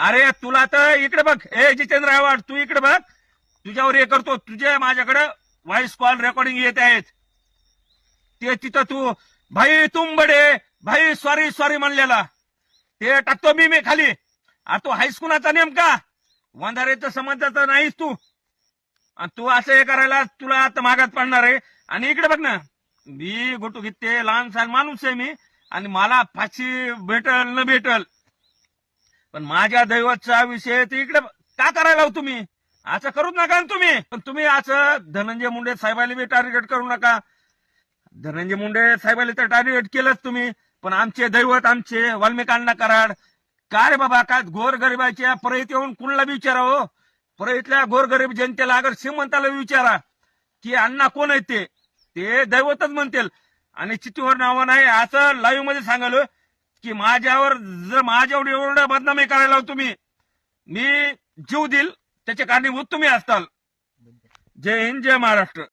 अरे तुला तर इकडे बघ. ए जितेंद्र आव्हाड तू इकडे बघ. तुझ्यावर हे करतो. तुझे माझ्याकडे व्हॉइस कॉल रेकॉर्डिंग येत आहेत. ते तिथं तू भाई तुम बडे भाई सॉरी सॉरी म्हणलेला. ते टाकतो मी मी खाली. अरे तू हायस्कूलाचा नेमका? वंधारेचं समजायचं नाहीस तू. आणि तू असं हे करायला तुला आता मागात पडणार आहे. आणि इकडे बघ ना. मी गुटू घेते लहान सहान माणूस आहे मी. आणि मला फाशी भेटल न भेटल. पण माझ्या दैवतचा विषय ते इकडे का करायला हो तुम्ही? असं करूच नका ना तुम्ही. पण तुम्ही असं धनंजय मुंडे साहेबाला बी टार्गेट करू नका. धनंजय मुंडे साहेबाला तर टार्गेट केलंच तुम्ही. पण आमचे दैवत आमचे वाल्मिकांना कराड. काय रे बाबा काय गोरगरिबाच्या परत येऊन कुणाला बी विचारा हो? परळीतल्या गोरगरीब जनतेला अगर श्रीमंताला विचारा. की अण्णा कोण आहेत ते? ते दैवतच म्हणतील. आणि चित्तीवर नावं नाही असं लाईव्हमध्ये सांगालो की माझ्यावर जर माझ्यावर एवढं बदनामी करायला तुम्ही मी जीव देईल त्याचे कारणीभूत तुम्ही असताल. जय हिंद जय महाराष्ट्र.